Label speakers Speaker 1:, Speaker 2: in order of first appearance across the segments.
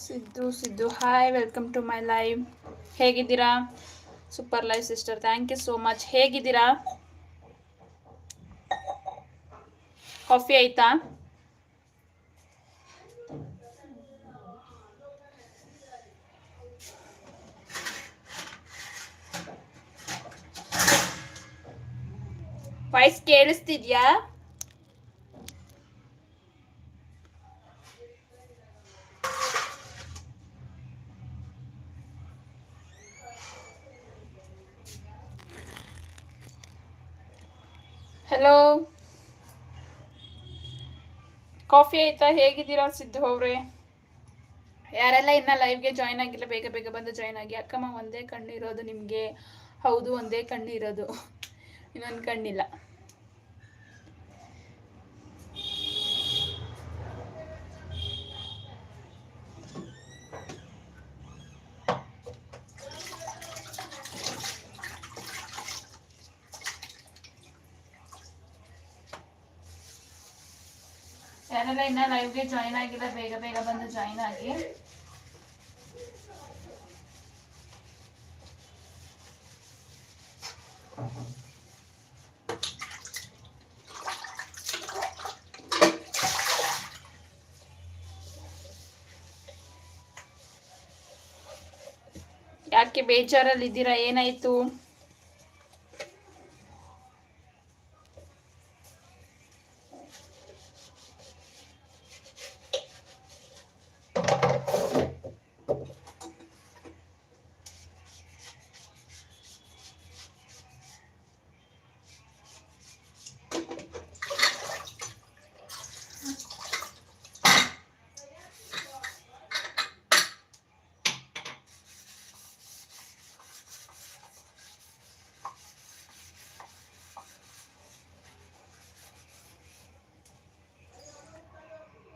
Speaker 1: Siddu Siddu hi welcome to my live ಹೇಗಿದ್ದೀರಾ super live sister thank you so much ಹೇಗಿದ್ದೀರಾ coffee ಆಯ್ತಾ voice ಕೇಳಿಸ್ತಿದ್ಯಾ hello coffee ಆಯ್ತಾ? ಹೇಗಿದ್ದೀರಾ ಸಿದ್ದು ಅವ್ರೆ? ಯಾರೆಲ್ಲ ಇನ್ನ ಲೈವ್ಗೆ ಜಾಯ್ನ್ ಆಗಿಲ್ಲ, ಬೇಗ ಬೇಗ ಬಂದು ಜಾಯ್ನ್ ಆಗಿ. ಅಕ್ಕಮ್ಮ ಒಂದೇ ಕಣ್ಣು ಇರೋದು ನಿಮಗೆ, ಹೌದು ಒಂದೇ ಕಣ್ಣು ಇರೋದು. ಇನ್ನೊಂದು ಕಣ್ಣಿಲ್ಲ. ಯಾರೆಲ್ಲ ಇನ್ನ ಲೈವ್ಗೆ ಜಾಯ್ನ್ ಆಗಿಲ್ಲ ಬೇಗ ಬೇಗ ಬಂದು ಜಾಯ್ನ್ ಆಗಿ. ಯಾಕೆ ಬೇಜಾರಲ್ಲಿ ಇದ್ದೀರಾ ಏನಾಯ್ತು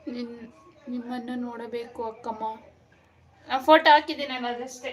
Speaker 1: ನಿನ್ ನಿಮ್ಮನ್ನು ನೋಡಬೇಕು ಅಕ್ಕಮ್ಮ. ಫೋಟೋ ಹಾಕಿದ್ದೀನಲ್ಲ ಅದಷ್ಟೇ.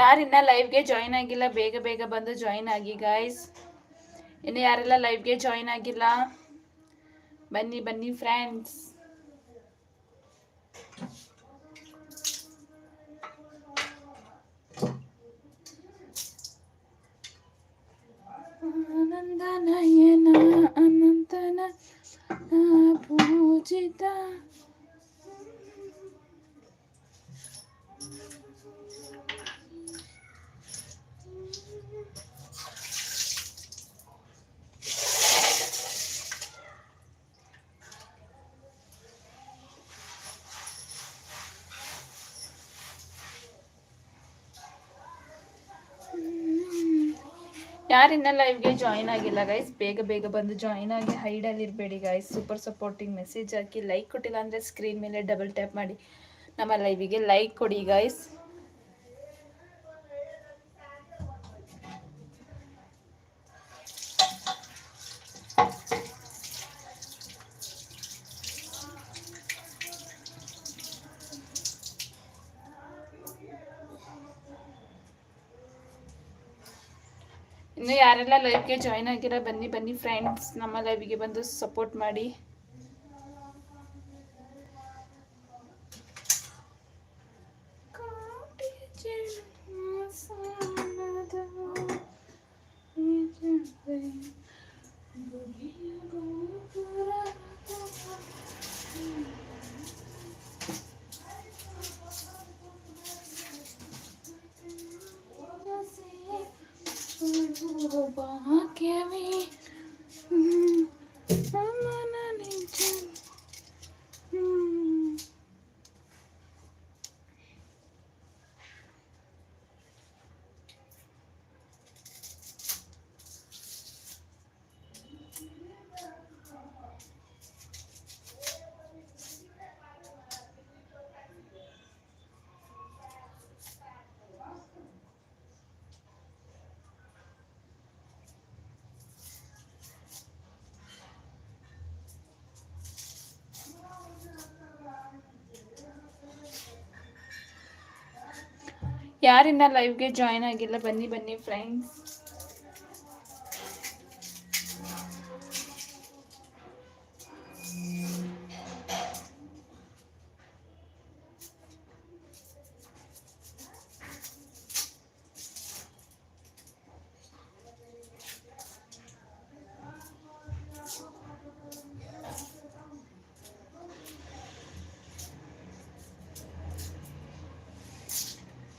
Speaker 1: ಯಾರಿನ್ನ ಲೈವ್ಗೆ ಜಾಯಿನ್ ಆಗಿಲ್ಲ, ಬೇಗ ಬೇಗ ಬಂದು ಜಾಯಿನ್ ಆಗಿ ಗಾಯ್ಸ್ ಇನ್ನು ಯಾರೆಲ್ಲ ಲೈವ್ಗೆ ಜಾಯಿನ್ ಆಗಿಲ್ಲ, ಬನ್ನಿ ಬನ್ನಿ ಫ್ರೆಂಡ್ಸ್ ಆನಂದ ಯಾರಿನ್ನ ಲೈವ್ಗೆ ಜಾಯಿನ್ ಆಗಿಲ್ಲ ಗೈಸ್ ಬೇಗ ಬೇಗ ಬಂದು ಜಾಯಿನ್ ಆಗಿ ಹೈಡಲ್ಲಿ ಇರಬೇಡಿ ಗೈಸ್ ಸೂಪರ್ ಸಪೋರ್ಟಿಂಗ್ ಮೆಸೇಜ್ ಹಾಕಿ ಲೈಕ್ ಕೊಟ್ಟಿಲ್ಲ ಅಂದರೆ ಸ್ಕ್ರೀನ್ ಮೇಲೆ ಡಬಲ್ ಟ್ಯಾಪ್ ಮಾಡಿ. ನಮ್ಮ ಲೈವಿಗೆ ಲೈಕ್ ಕೊಡಿ ಗೈಸ್ ಇನ್ನು ಯಾರೆಲ್ಲ ಲೈವ್ಗೆ ಜಾಯ್ನ್ ಆಗಿರೋ ಬನ್ನಿ ಬನ್ನಿ ಫ್ರೆಂಡ್ಸ್ ನಮ್ಮ ಲೈವ್ಗೆ ಬಂದು ಸಪೋರ್ಟ್ ಮಾಡಿ. ಯಾರಿನ್ನ ಲೈವ್ಗೆ ಜಾಯ್ನ್ ಆಗಿಲ್ಲ? ಬನ್ನಿ ಬನ್ನಿ ಫ್ರೆಂಡ್ಸ್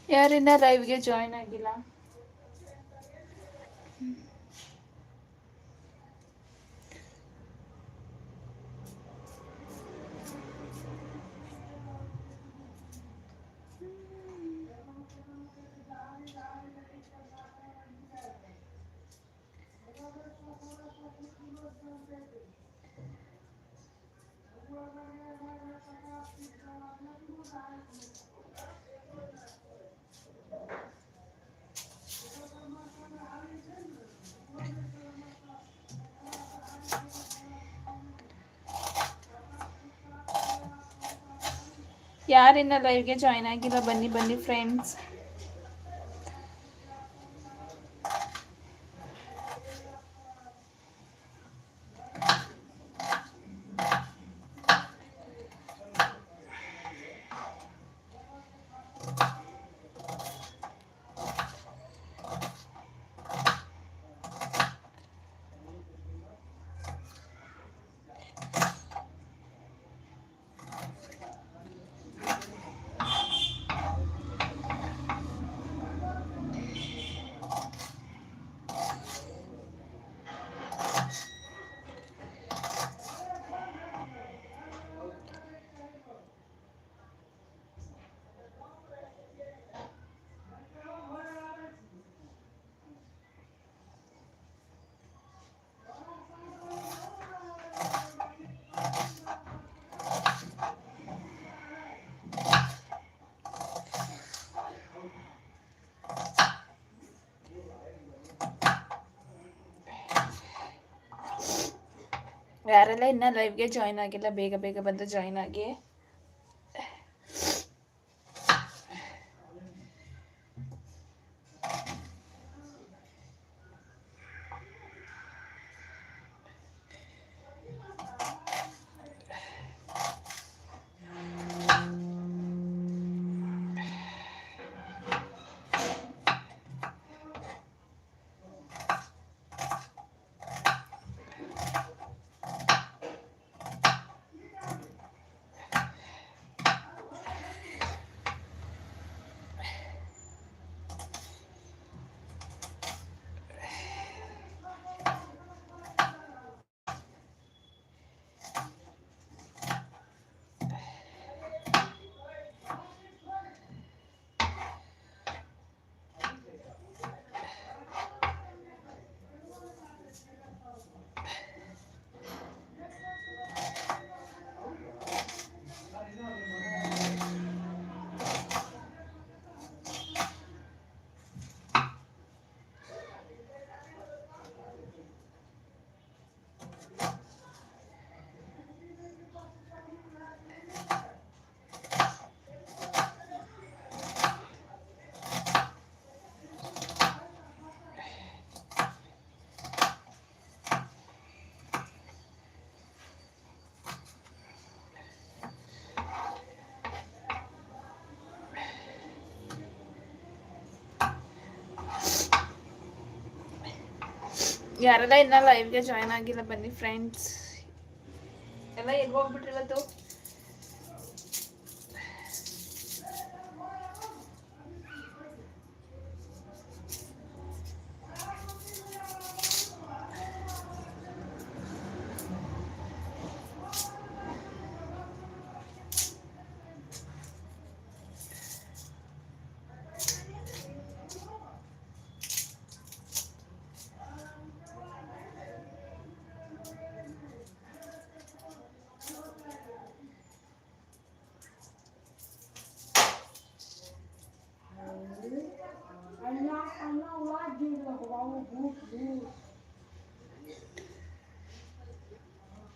Speaker 1: ಯಾರಿನ್ನ ಲೈವ್ಗೆ ಜಾಯ್ನ್ ಆಗಿಲ್ಲ. ಯಾರಿನ್ನ ಲೈವ್ಗೆ ಜಾಯ್ನ್ ಆಗಿಲ್ಲ ಬನ್ನಿ ಬನ್ನಿ ಫ್ರೆಂಡ್ಸ್ ಯಾರೆಲ್ಲ ಇನ್ನ ಲೈವ್ಗೆ ಜಾಯ್ನ್ ಆಗಿಲ್ಲ ಬೇಗ ಬೇಗ ಬಂದು ಜಾಯ್ನ್ ಆಗಿ. ಯಾರೆಲ್ಲ ಇನ್ನ ಲೈವ್ಗೆ ಜಾಯ್ನ್ ಆಗಿಲ್ಲ ಬನ್ನಿ ಫ್ರೆಂಡ್ಸ್ ಎಲ್ಲ ಎಲ್ಲಿ ಹೋಗ್ಬಿಟ್ರಿ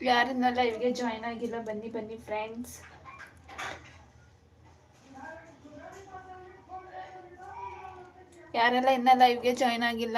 Speaker 1: ಯಾರನ್ನ ಲೈವ್ಗೆ ಜಾಯ್ನ್ ಆಗಿಲ್ಲ ಬನ್ನಿ ಬನ್ನಿ ಫ್ರೆಂಡ್ಸ್ ಯಾರೆಲ್ಲ ಇನ್ನ ಲೈವ್ಗೆ ಜಾಯ್ನ್ ಆಗಿಲ್ಲ?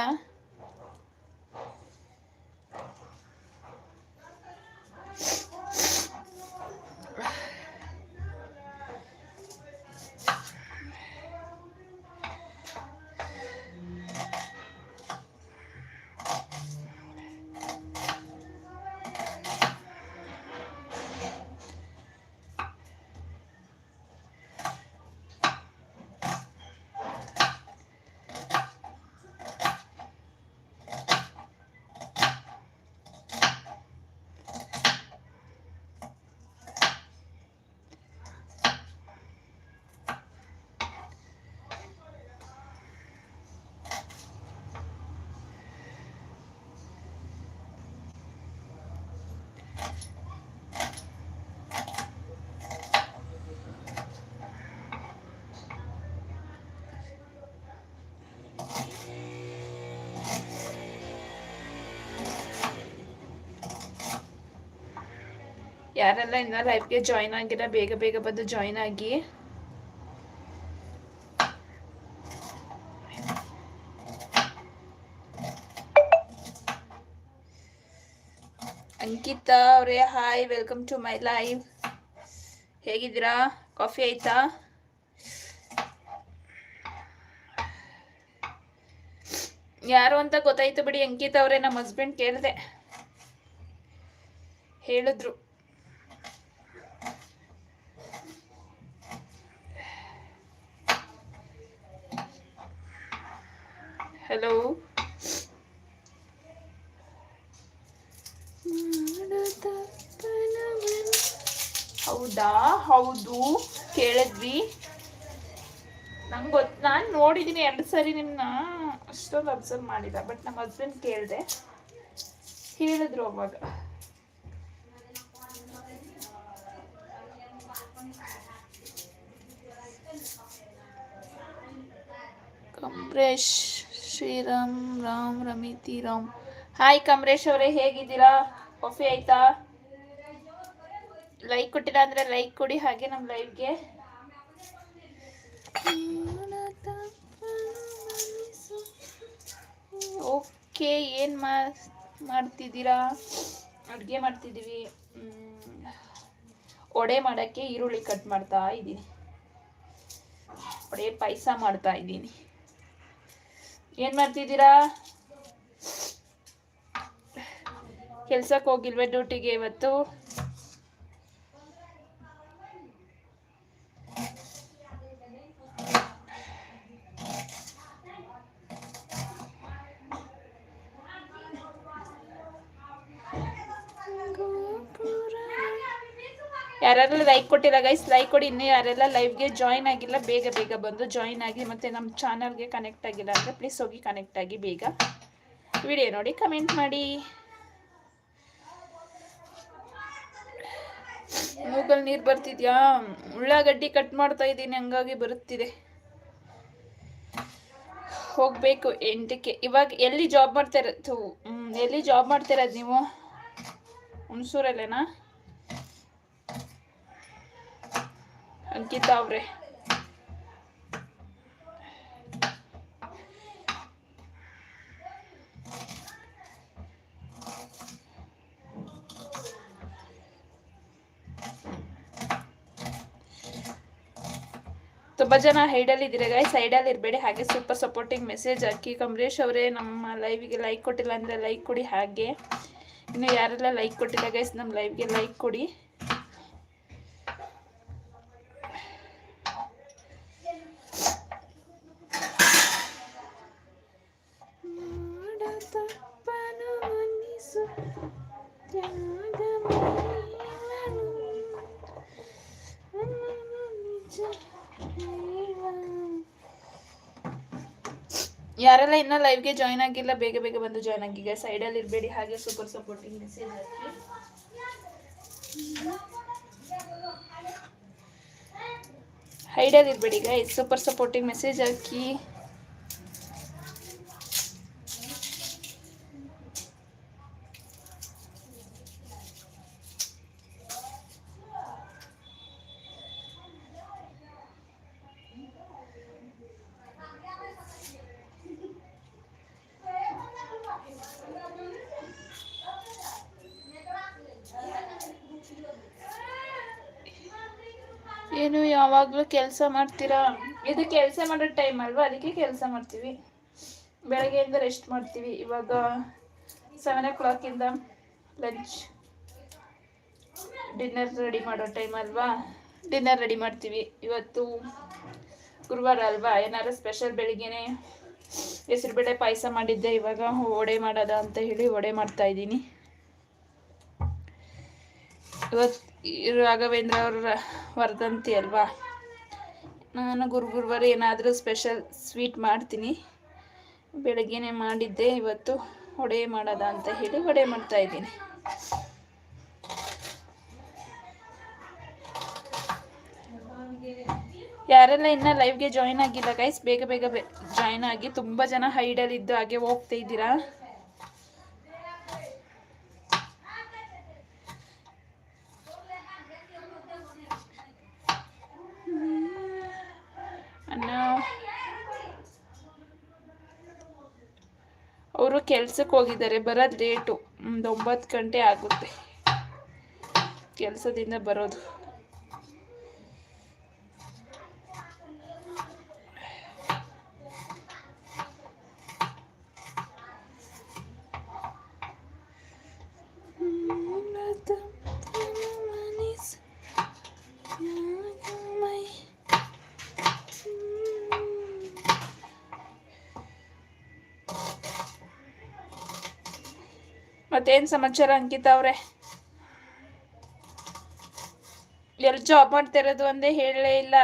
Speaker 1: ಯಾರೆಲ್ಲ ಇನ್ನ ಲೈಫ್ಗೆ ಜಾಯ್ನ್ ಆಗಿಲ್ಲ ಬೇಗ ಬೇಗ ಬಂದು ಜಾಯ್ನ್ ಆಗಿ. ಅಂಕಿತಾ ಅವರೇ hi welcome to my live ಹೇಗಿದ್ದೀರಾ? ಕಾಫಿ ಆಯ್ತಾ? ಯಾರು ಅಂತ ಗೊತ್ತಾಯ್ತು ಬಿಡಿ ಅಂಕಿತಾ ಅವರೇ, ನಮ್ಮ ಹಸ್ಬೆಂಡ್ ಕೇಳಿದೆ. ಹೇಳಿದ್ರು. ಹಲೋ ಹೌದಾ? ಹೌದು. ಕೇಳಿದ್ವಿ. ನಂಗೆ ಗೊತ್ತು ನಾನು ನೋಡಿದ್ದೀನಿ ಎರಡು ಸರಿ ನಿಮ್ಮನ್ನ ಅಷ್ಟೊಂದು ಅಬ್ಸರ್ವ್ ಮಾಡಿಲ್ಲ ಬಟ್ ನಮ್ಮ ಹಸ್ಬೆಂಡ್ ಕೇಳಿದೆ. ಹೇಳಿದ್ರು ಅವಾಗ. ಕಮ್ರೇಶ್ ಶ್ರೀರಾಮ್, ರಾಮ್, ರಮಿತಿ, ರಾಮ್. ಹಾಯ್ ಕಮರೇಶ್ ಅವರೇ, ಹೇಗಿದ್ದೀರಾ? ಕಾಫಿ ಆಯ್ತಾ? ಲೈಕ್ ಕೊಟ್ಟಿಲ್ಲ ಅಂದ್ರೆ ಲೈಕ್ ಕೊಡಿ, ಹಾಗೆ ನಮ್ಮ ಲೈವ್ಗೆ ಓಕೆ ಏನು ಮಾಡ್ತಿದ್ದೀರಾ? ಅಡುಗೆ ಮಾಡ್ತಿದ್ದೀವಿ. ಒಡೆ ಮಾಡೋಕ್ಕೆ ಈರುಳ್ಳಿ ಕಟ್ ಮಾಡ್ತಾ ಇದ್ದೀನಿ. ಒಡೆ ಪಾಯಸ ಮಾಡ್ತಾ ಇದ್ದೀನಿ. ಏನು ಮಾಡ್ತಿದ್ದೀರಾ? ಕೆಲ್ಸಕ್ಕೆ ಹೋಗಿಲ್ವೇ ಡ್ಯೂಟಿಗೆ ಇವತ್ತು? ಯಾರೆಲ್ಲ ಲೈಕ್ ಕೊಟ್ಟಿಲ್ಲ ಗೈಸ್ ಲೈಕ್ ಕೊಡಿ. ಇನ್ನೂ ಯಾರೆಲ್ಲ ಲೈವ್ಗೆ ಜಾಯ್ನ್ ಆಗಿಲ್ಲ, ಬೇಗ ಬೇಗ ಬಂದು ಜಾಯ್ನ್ ಆಗಿ ಮತ್ತು ನಮ್ಮ ಚಾನಲ್ಗೆ ಕನೆಕ್ಟ್ ಆಗಿಲ್ಲ ಅಂದರೆ ಪ್ಲೀಸ್ ಹೋಗಿ ಕನೆಕ್ಟ್ ಆಗಿ ಬೇಗ. ವಿಡಿಯೋ ನೋಡಿ ಕಮೆಂಟ್ ಮಾಡಿ. ಮೂಗಲ್ ನೀರು ಬರ್ತಿದ್ಯಾ? ಉಳ್ಳಾಗಡ್ಡಿ ಕಟ್ ಮಾಡ್ತಾ ಇದ್ದೀನಿ, ಹಂಗಾಗಿ ಬರುತ್ತಿದೆ. ಹೋಗಬೇಕು ಎಂಟಕ್ಕೆ. ಇವಾಗ ಎಲ್ಲಿ ಜಾಬ್ ಮಾಡ್ತಾ ಇರೋದು ಎಲ್ಲಿ ಜಾಬ್ ಮಾಡ್ತಾ ಇರೋದು ನೀವು? ಹುಣಸೂರಲ್ಲೇನಾ? ಅಂಕಿತಾ ಅವ್ರೆ. ತುಂಬ ಜನ ಹೈಡಲ್ಲಿ ಇದ್ದೀರಾ ಗಾಯ್ಸ್ ಸೈಡಲ್ಲಿ ಇರಬೇಡಿ. ಹಾಗೆ ಸೂಪರ್ ಸಪೋರ್ಟಿಂಗ್ ಮೆಸೇಜ್ ಅಕ್ಕಿ ಕಮರೇಶ್ ಅವರೇ, ನಮ್ಮ ಲೈವಿಗೆ ಲೈಕ್ ಕೊಟ್ಟಿಲ್ಲ ಅಂದರೆ ಲೈಕ್ ಕೊಡಿ ಹಾಗೆ. ಇನ್ನು ಯಾರೆಲ್ಲ ಲೈಕ್ ಕೊಟ್ಟಿಲ್ಲ ಗೈಸ್ ನಮ್ಮ ಲೈವ್ಗೆ ಲೈಕ್ ಕೊಡಿ ಮಾಡ ತಪ್ಪನು ಮನ್ನಿಸು ತ್ಯಾಗ ಮರೆಯಲನು. ನನ್ನನ್ನು ನಿಜ ಹೇಳ. ಯಾರೆಲ್ಲ ಇನ್ನೂ ಲೈವ್ಗೆ ಜಾಯ್ನ್ ಆಗಿಲ್ಲ, ಬೇಗ ಬೇಗ ಬಂದು ಜಾಯ್ನ್ ಆಗಿ ಸೈಡಲ್ಲಿ ಇರಬೇಡಿ, ಹಾಗೆ ಸೂಪರ್ ಸಪೋರ್ಟಿಂಗ್ ಮೆಸೇಜ್ ಹಾಕಿ. ಹೈಡಲ್ಲಿ ಇರಬೇಡಿ ಗೈಸ್ ಸೂಪರ್ ಸಪೋರ್ಟಿಂಗ್ ಮೆಸೇಜ್ ಹಾಕಿ ಏನು ಯಾವಾಗಲೂ ಕೆಲಸ ಮಾಡ್ತೀರಾ? ಇದು ಕೆಲಸ ಮಾಡೋ ಟೈಮ್ ಅಲ್ವಾ? ಅದಕ್ಕೆ ಕೆಲಸ ಮಾಡ್ತೀವಿ. ಬೆಳಗ್ಗೆಯಿಂದ ರೆಸ್ಟ್ ಮಾಡ್ತೀವಿ. ಇವಾಗ ಸೆವೆನ್ ಓ ಕ್ಲಾಕಿಂದ ಲಂಚ್ ಡಿನ್ನರ್ ರೆಡಿ ಮಾಡೋ ಟೈಮ್ ಅಲ್ವಾ? ಡಿನ್ನರ್ ರೆಡಿ ಮಾಡ್ತೀವಿ. ಇವತ್ತು ಗುರುವಾರ ಅಲ್ವಾ? ಏನಾದ್ರು ಸ್ಪೆಷಲ್ ಬೆಳಿಗ್ಗೆನೆ ಹೆಸರುಬೇಳೆ ಪಾಯಸ ಮಾಡಿದ್ದೆ. ಇವಾಗ ವಡೆ ಮಾಡೋದ ಅಂತ ಹೇಳಿ ವಡೆ ಮಾಡ್ತಾ ಇದ್ದೀನಿ. ಇವತ್ತು ರಾಘವೇಂದ್ರ ಅವರ ವರ್ಧಂತಿ ಅಲ್ವಾ? ನಾನು ಗುರು ಗುರುವಾರ ಏನಾದರೂ ಸ್ಪೆಷಲ್ ಸ್ವೀಟ್ ಮಾಡ್ತೀನಿ. ಬೆಳಗ್ಗೆನೆ ಮಾಡಿದ್ದೆ, ಇವತ್ತು ವಡೆ ಮಾಡೋದ ಅಂತ ಹೇಳಿ ವಡೆ ಮಾಡ್ತಾ ಇದ್ದೀನಿ. ಯಾರೆಲ್ಲ ಇನ್ನ ಲೈವ್ಗೆ ಜಾಯ್ನ್ ಆಗಿಲ್ಲ ಗೈಸ್ ಬೇಗ ಬೇಗ ಜಾಯ್ನ್ ಆಗಿ ತುಂಬ ಜನ ಹೈಡಲ್ಲಿ ಇದ್ದು ಹಾಗೆ ಹೋಗ್ತಾ ಇದ್ದೀರಾ? ಅನ್ನ ಅವರು ಕೆಲ್ಸಕ್ಕೆ ಹೋಗಿದ್ದಾರೆ ಬರೋದು ಲೇಟು ಒಂದು ಒಂಬತ್ತು ಗಂಟೆ ಆಗುತ್ತೆ. ಕೆಲಸದಿಂದ ಬರೋದು. ಮತ್ತೇನು ಸಮಾಚಾರ ಅಂಕಿತ ಅವ್ರೆ? ಎಲ್ಲಿ ಜಾಬ್ ಮಾಡ್ತಿರೋದು ಅಂದೇ ಹೇಳಲೇ ಇಲ್ಲ.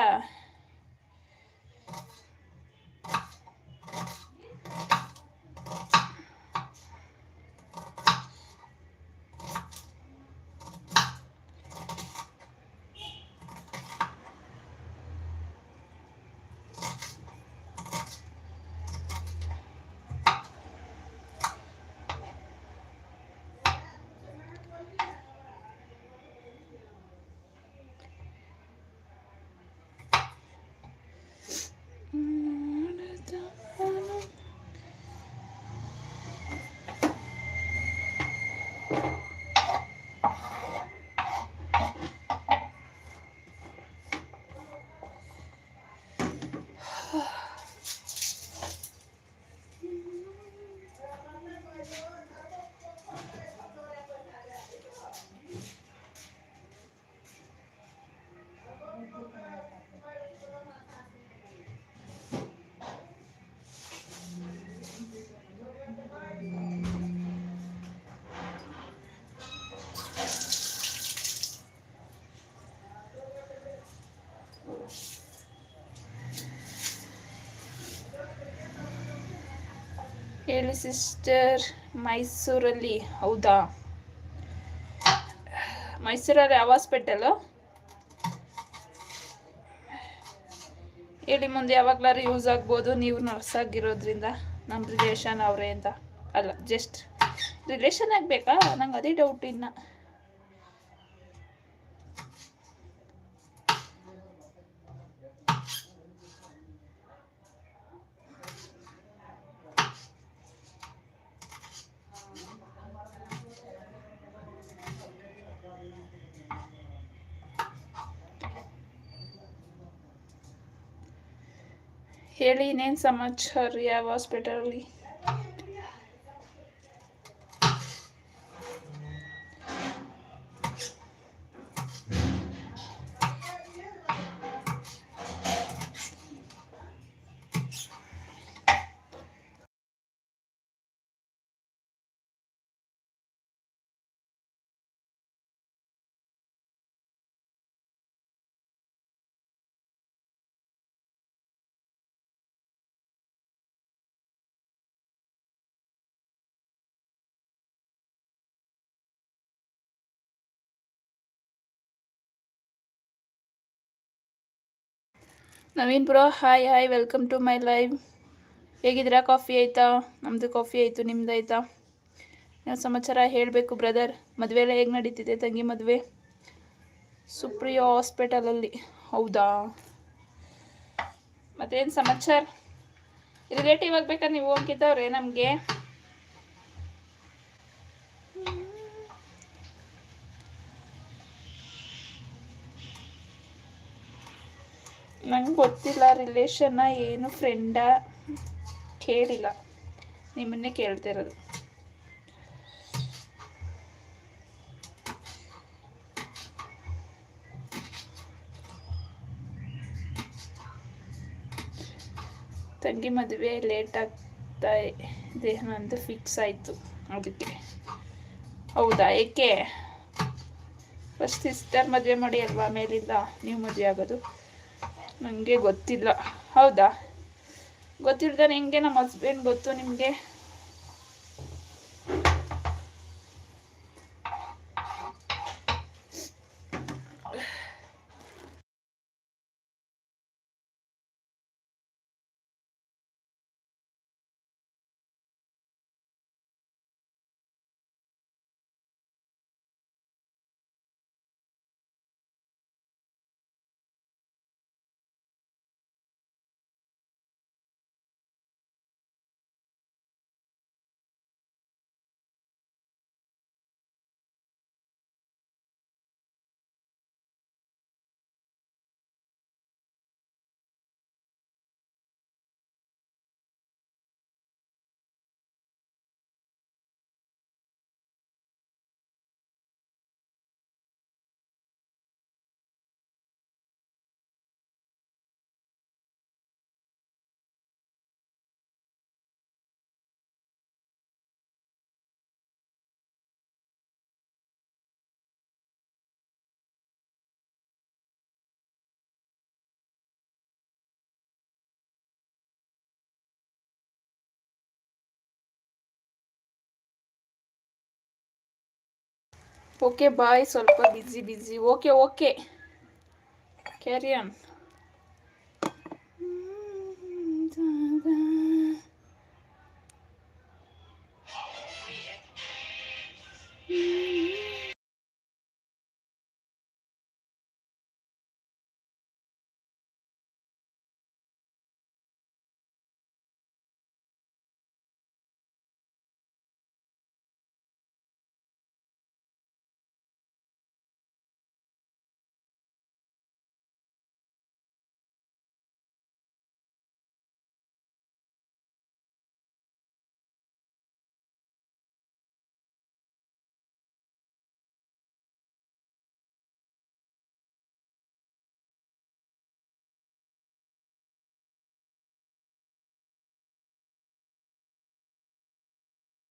Speaker 1: ಹೇಳಿ ಸಿಸ್ಟರ್ ಮೈಸೂರಲ್ಲಿ ಹೌದಾ ಮೈಸೂರಲ್ಲಿ ಯಾವ ಹಾಸ್ಪಿಟಲು ಹೇಳಿ ಮುಂದೆ ಯಾವಾಗ್ಲಾರು ಯೂಸ್ ಆಗ್ಬೋದು, ನೀವು ನರ್ಸ್ ಆಗಿರೋದ್ರಿಂದ ನಮ್ಮ ರಿಲೇಷನ್ ಅವರೇ ಅಂತ. ಅಲ್ಲ ಜಸ್ಟ್ ರಿಲೇಷನ್ ಆಗಬೇಕಾ? ನಂಗೆ ಅದೇ ಡೌಟ್ ಇನ್ನು. ಹೇಳಿ ಇನ್ನೇನು ಸಮಾಚಾರ ಯಾವ ಹಾಸ್ಪಿಟಲಲ್ಲಿ Naveen bro, hi hi welcome to my live ಹೇಗಿದ್ದೀರಾ? ಕಾಫಿ ಆಯಿತಾ? ನಮ್ಮದು ಕಾಫಿ ಆಯಿತು, ನಿಮ್ದು ಆಯಿತಾ? ನೀವು ಸಮಾಚಾರ ಹೇಳಬೇಕು ಬ್ರದರ್ ಮದುವೆ ಎಲ್ಲ ಹೇಗೆ ನಡೀತಿದೆ ತಂಗಿ ಮದುವೆ? ಸುಪ್ರಿಯೋ ಹಾಸ್ಪಿಟಲಲ್ಲಿ ಹೌದಾ? ಮತ್ತೇನು ಸಮಾಚಾರ? ರಿಲೇಟಿವ್ ಆಗ್ಬೇಕಾದ್ರೆ ನೀವು ಹೋಗಿದ್ದವ್ರೆ ನಮಗೆ? ನಂಗೆ ಗೊತ್ತಿಲ್ಲ ರಿಲೇಷನ್ನ ಏನು ಫ್ರೆಂಡ ಕೇಳಿಲ್ಲ. ನಿಮ್ಮನ್ನೇ ಕೇಳ್ತಿರೋದು ತಂಗಿ ಮದುವೆ ಲೇಟ್ ಆಗ್ತಾ ಇದೆ ಅಂತ ಫಿಕ್ಸ್ ಆಯಿತು ಅದಕ್ಕೆ. ಹೌದಾ, ಏಕೆ? ಫಸ್ಟ್ ಸಿಸ್ಟರ್ ಮದುವೆ ಮಾಡಿ ಅಲ್ವಾ ಮೇಲಿಂದ? ನೀವು ಮದುವೆ ಆಗೋದು? ನನಗೆ ಗೊತ್ತಿಲ್ಲ. ಹೌದಾ? ಗೊತ್ತಿಲ್ದಾನೆ ಹೆಂಗೆ ನಮ್ಮ ಹಸ್ಬೆಂಡ್ ಗೊತ್ತು ನಿಮಗೆ? ಓಕೆ ಬಾಯ್ ಸ್ವಲ್ಪ ಬಿಸಿ ಬಿಸಿ ಓಕೆ ಓಕೆ ಕ್ಯಾರಿಯನ್